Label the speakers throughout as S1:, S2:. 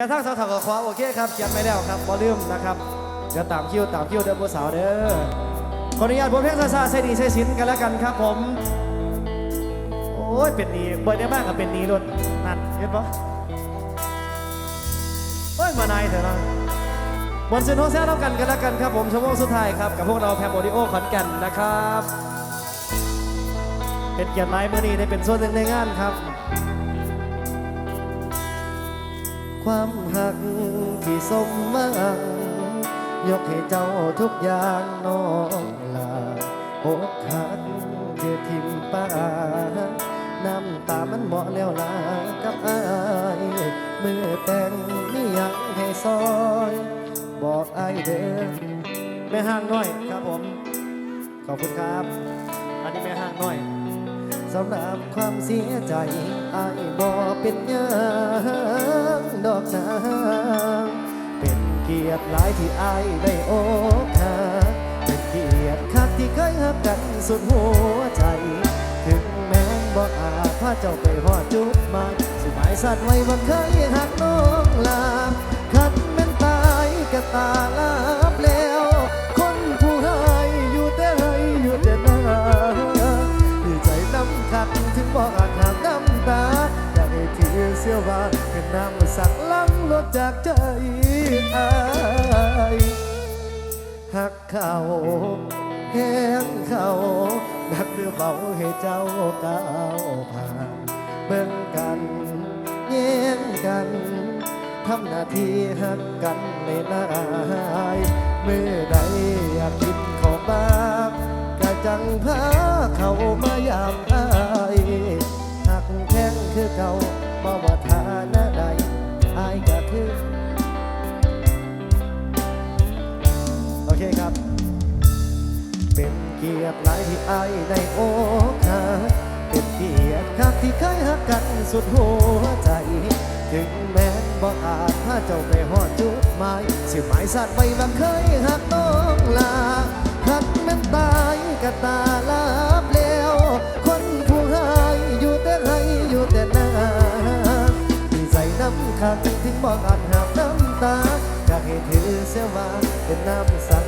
S1: กระทั่งสาวถกับขวาโอเคครับเขียนไปแล้วครับบอลลืมนะครับเดี๋ยวตามคิวตามคิวเด้อผู้สาวเด้อขออนุญาตผมเพียงซาซาใส่ดีใส่สินกันแล้วกันครับผม โอ้ยเป็นนีเบิร์ดได้บ้างกับเป็นนีรถนั่นเห็นปะโอ้ยมานายเถอะนะบนเส้นโฮเซลเท่ากันกันแล้วกันครับผมชั่วโมงสุดท้ายครับกับพวกเราแพมโอดิโอขอนแก่นนะครับเป็นเกียรติไม้เมื่อนี้ได้เป็นส่วนหนึ่งในงานครับ ความหักที่สมหวังยกให้เจ้าทุกอย่างน้องลาอกหักคือทิมป้าน้ำตามันเหมาะแล้วลากับอายมือแต่งนี่ยังให้ซอย บอกอายเด้อแม่ห้างน้อยครับผม ขอบคุณครับ อันนี้แม่ห้างน้อยสำหรับความเสียใจอายบ่เป็นยัง ดอกนาเป็นเกียรติหลายที่อายได้โอกหักเป็นเกียรติคักที่เคยหักกันสุดหัวใจ ถึงแม้นบ่อาพาเจ้าไปหอดจุดหมาสิหมายสัตว์ไว้ว่าเคยหักน้องลา จากใจอายหักเขาแห้งเขาดักหรือเบาให้เจ้าก้าวผ่านเบิ่งกันแย่งกันทำหน้าที่หักกันในนายเมื่อใดอยากกินของบ้างกะจังพาเขามายามอายหักแข้งคือเก่า เป็นเกียรติหลายที่อายได้โอกาสเป็นเกียรติคักที่เคยหักกันสุดหัวใจ ถึงแม้นบ่อาจพาเจ้าไปหอดจุดหมายสิหมายสัตว์ไว้ว่าเคยหักน้องลาคักแม่นตายก็ตาลาบแล้วคนผู้ให้อยู่แต่ให้อยู่แต่นาดีใจน้ำคักถึงบอกอาจหาบน้ำตาอยากให้ถือเสียว่าเป็นน้ำสักลัง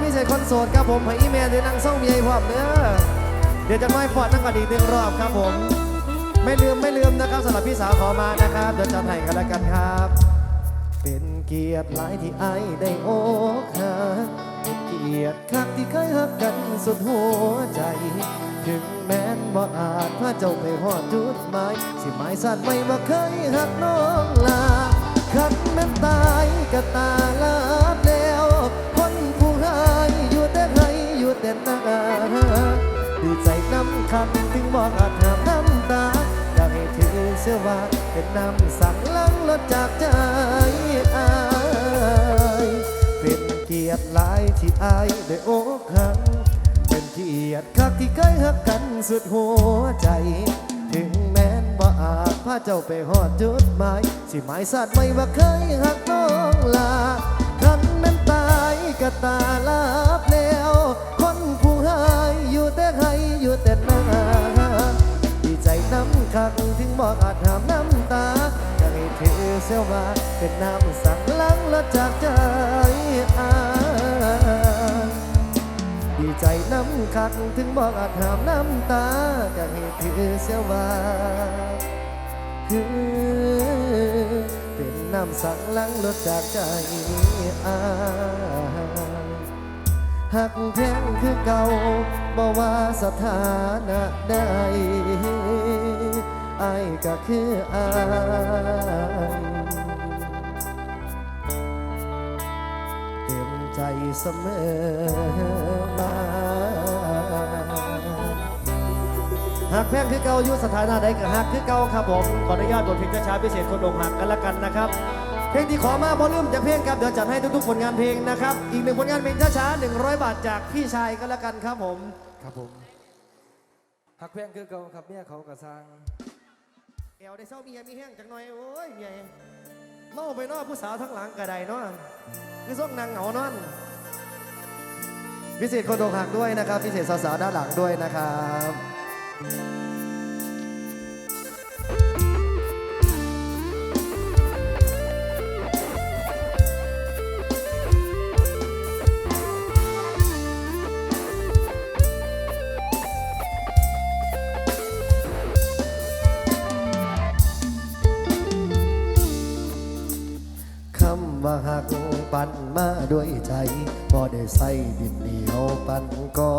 S1: ษคนอกหักว่าพิเศษคนโสดครับผมให้อีเมลหรือนั่งเศร้าเมียพร้อมเนื้อเดี๋ยวจะน้อยฟอดนั่งกันอีกหนึ่งรอบครับผม ไม่ลืมไม่ลืมนะครับสำหรับพี่สาวขอมานะครับเดี๋ยวจะให้กันแล้วกันครับ เป็นเกียรติหลายที่ไอ้ได้โอกหักเป็นเกียรติคักที่เคยหักกันสุดหัวใจ ถึงแม้นบ่อาจพาเจ้าไปหอดจุดหมายสิหมายสั่นไม่ว่เคยหักน้องลาคันแม้นตายก็ตาลา ว่าเป็นน้ำสั่งลังลดจากใจอายเป็นเกียรติหลายที่อายได้โอกหักเป็นเกียรติคักที่เคยหักกันสุดหัวใจ ถึงแม้นบ่อาจพาเจ้าไปหอดจุดหมายสิหมายสัตว์ไม่ว่าเคยหักน้องลาคันแม่นตายก็ตาลาบแล้ว คนผู้ให้อยู่แต่ให้อยู่แต่ น้ำคักถึงบอกอาจหามน้ำตาอยากให้เธอเสียว่าเป็นน้ำสั่งลังละจากใจอายดีใจน้ำคักถึงบอกอาจหามน้ำตาอยากให้เธอเสียว่าคือเป็นน้ำสั่งลังลดจากใจอาย หักแพงคือเก่าบ่ว่าสถานะใดอายก็คืออายเต็มใจเสมอมาหากแพงคือเก่าอยู่สถานะใดก็หักคือเก่าครับผม ขออนุญาตบทเพลงช้าพิเศษคนอกหักกันละกันนะครับ เพลงที่ขอมาบอลลืมจากเพลงครับ เดี๋ยวจัดให้ทุกๆผลงานเพลงนะครับ อีกหนึ่งผลงานเพลงช้าๆ100 บาทจากพี่ชายกันละกันครับผม
S2: ครับผมหักแพงคือเก่าครับเมียเขากระซัง
S1: เอวได้เศร้าเมียมีแห้งจังหน่อยโอ้ยเมียเมาไปนอผู้สาวทั้งหลังกระไดเนาะคือส่งนางเหงานอนพิเศษคนโดหักด้วยนะครับ พิเศษสาวๆด้านหลังด้วยนะครับ ด้วยใจพอได้ใส่ดินเหนียวปันก็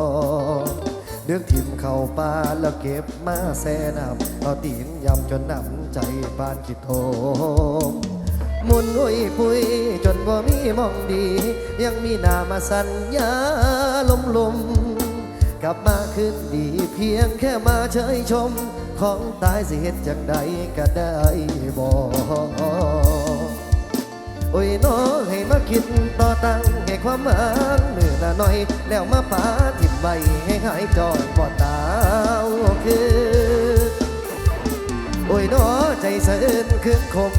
S1: เลือกทิมเข้าป่าแล้วเก็บมาแซ่น้ำเอาตีนยำจนน้ำใจปานคิดโทมมุนอุ้ยปุยจนบ่มีมองดี ยังมีหนามาสัญญาลมลมกลับมาคืนดีเพียงแค่มาเฉยชม ของตายสิเหตุจังใดก็ได้บอก โอ้ยน้องให้มาคิดต่อตั้งให้ความหมางเมื่อละหน่อย แล้วมาปาทิมใบให้หายจอยบ่ตาวคือโอ้ยน้อใจสะอื้นคืนคม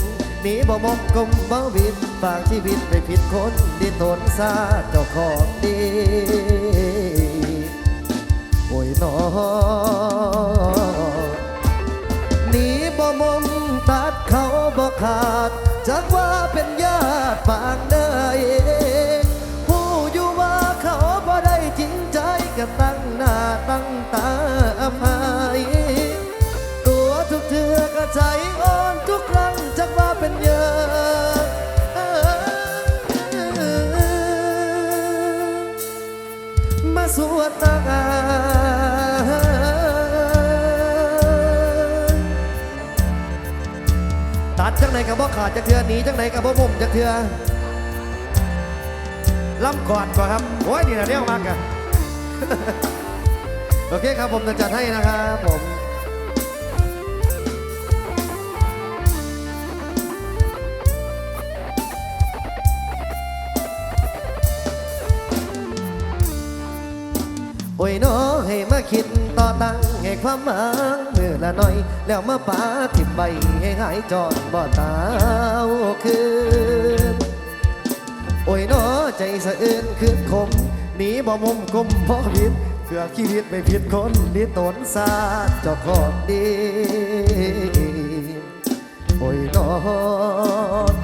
S1: หนีบ่มองกลมบ่วิดฝากชีวิตไปผิดคนดินทนซาเจ้าของดีโอ้ยน้อหนีบ่มมตัดเขาบ่ขาด ปานเด้ผู้อยู่ว่าเขาบ่ได้จริงใจก็ตั้งหน้าตั้งตาอภัยตัวทุกเทือก็ใจ กับบ่ขาดจักเทือหนีจังไหนกับบ่มุมจักเทือล่ำก่อนก่อนครับโอ้ยนี่นะเรียกมากอะโอเคครับผมจะจัดให้นะครับผมโอ้ยน้อให้มาคิด ต่อตั้งให้ความหมางมือละน่อย แล้วมาปาทิ่มใบให้หายจอดบ่ตาวคืน โอ้ยน้อใจสะอื้นคืนคมหนีบ่มุมกลมพ่อผิดเพื่อชีวิตไม่ผิดคนนี่ตนซาเจ้าของดี โอ้ยน้อ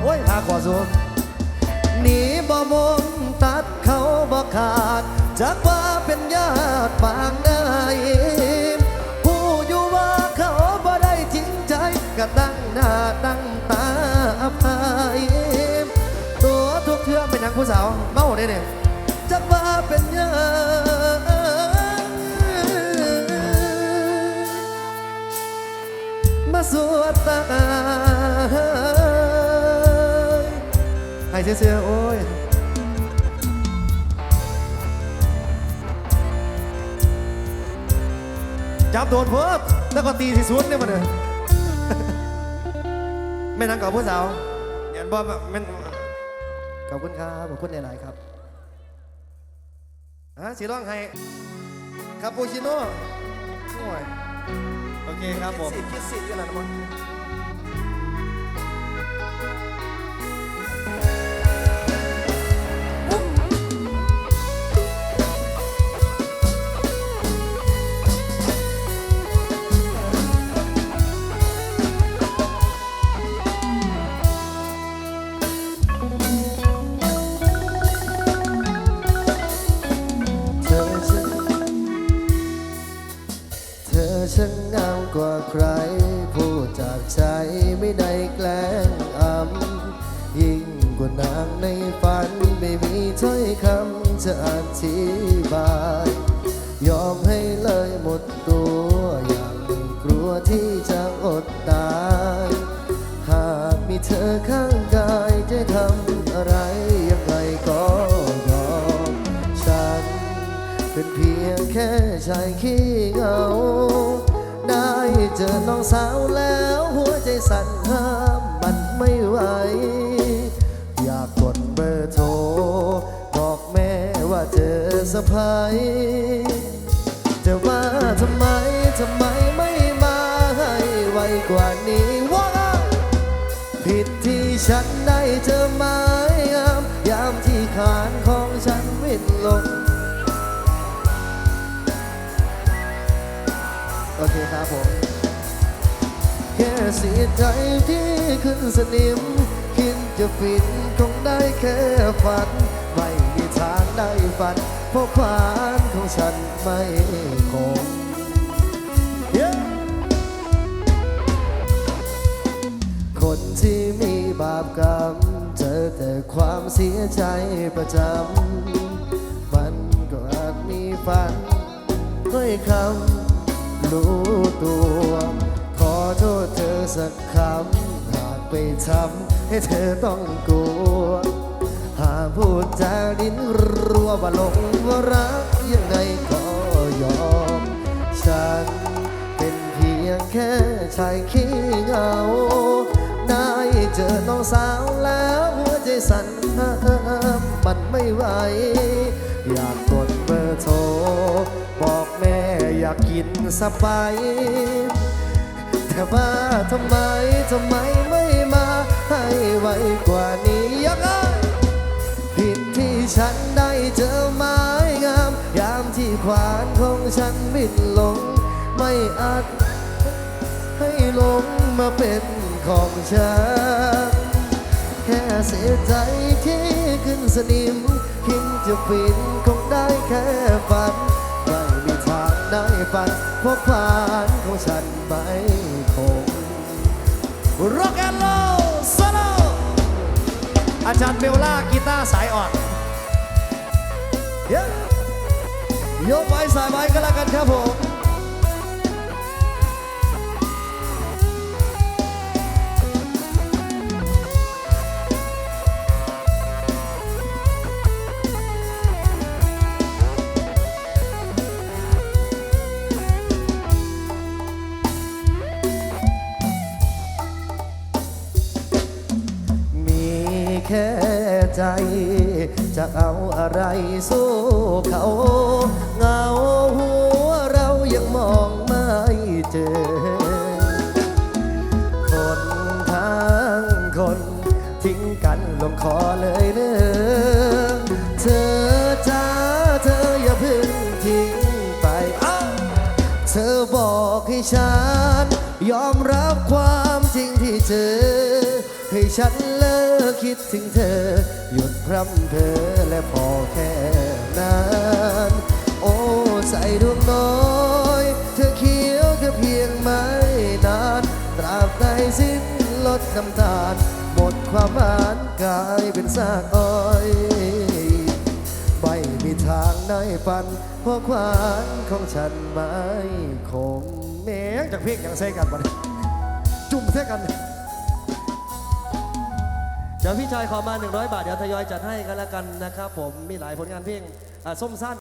S1: โอ้ยหาขวาสูงหนีบ่มงตัดเขาบ่ขาดจากว่าเป็นญาติปางได้ ผู้สาวเมาได้เนี่ยจากว่าเป็นญาติมาสวดตาให้เสียๆโอ้ยจับโดนเพิ่มแล้วก็ตีที่สุดเนี่ยมันเลยไม่นั่งกับผู้สาวเห็นบ่แม่น ขอบคุณครับ ขอบคุณหลาย ๆ ครับฮะสีร้องให้คาปูชิโน่โอ้ย
S2: โอเคครับผม
S1: คิดสิคิดสิกันนะมั้ง ช่างงามกว่าใคร พูดจากใจไม่ได้แกล้งอำยิ่งกว่านางในฝัน ไม่มีถ้อยคำจะอธิบาย ยอมให้เลยหมดตัว อย่างกลัวที่จะอดตาย หากมีเธอข้างกายจะทำอะไรยังไงก็ยอมฉันเป็นเพียง แค่ชายขี้เหงา ได้เจอน้องสาวแล้วหัวใจสั่นห้ามมันไม่ไหว อยากกดเบอร์โทร บอกแม่ว่าเจอสะพายจะว่าทำไมทำไมกว่านี้ว่า ผิดที่ฉันได้เจอไม้งามยามที่ขานของฉันวิ่นลง โอเคครับผม แค่เสียใจที่ขึ้นสนิม คิดจะฟินคงได้แค่ฝัน ไม่มีทางได้ฝัน เพราะความของฉันไม่คง Yeah คนที่มีบาปกรรม เจอแต่ความเสียใจประจำมันก็อาจมีฝันด้วยคำ รู้ตัว ขอโทษเธอสักคำหากไปทำให้เธอต้องกลัว หากพูดจาดินรัวว่าหลงว่ารักยังไงก็ยอม ฉันเป็นเพียงแค่ชายขี้เหงา ได้เจอน้องสาวแล้วหัวใจสั่นห้ามมันไม่ไหวอยาก ยินสไปซ์แต่ว่าทำไมทำไมไม่มาให้ไวกว่านี้ยังไงผิดที่ฉันได้เจอไม้งาม ยามที่ขวานของฉันบินลง ไม่อาจให้ลงมาเป็นของฉัน แค่เสียใจที่ขึ้นสนิมคิดจะฟินคงได้แค่ฝัน ฝันพราะขานของฉันไม่คง Rock and roll solo อาจารย์เบลล่ากีตาร์สายอ่อนเย้ยกไว้สายไว้ก็แล้วกันครับผม สู้เขาเงาหัวเรายังมองไม่เจอ คนทั้งคนทิ้งกันลงคอเลยเนอเธอจ้าเธออย่าเพึ่งทิ้งไป เธอบอกให้ฉัน ยอมรับความจริงที่เจอ ให้ฉันเลิกคิดถึงเธอ หยุดพร่ำเธอและพอแค่นั้นโอ้ใจดวงน้อย เธอเขียวแค่เพียงไม่นานตราบใดสิ้นลดน้ำตาล หมดความหวานกลายเป็นซากอ้อยไม่มีทางได้ฟันเพราะควานของฉันไม่คงแม้งจากเพลงอย่างเซ่กันบันจุ่มเซ่กัน ดี๋ยวพี่ชายขอมา 100 บาท เดี๋ยวทยอยจัดให้กันแล้วกันนะครับผมมีหลายผลงานเพลงอ่าส้มสั้น